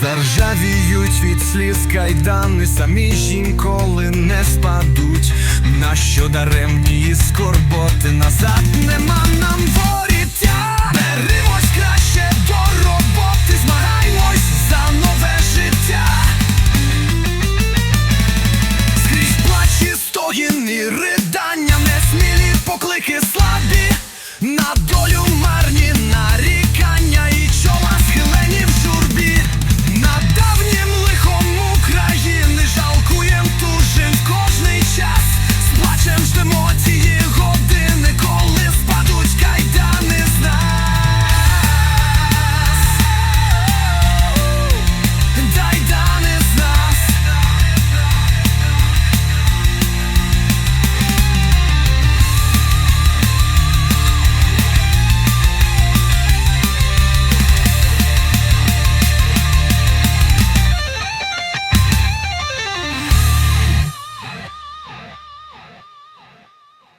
Заржавіють від сліз кайдани, самі ж інколи не спадуть, на що даремні скорботи назад нема. ж емоції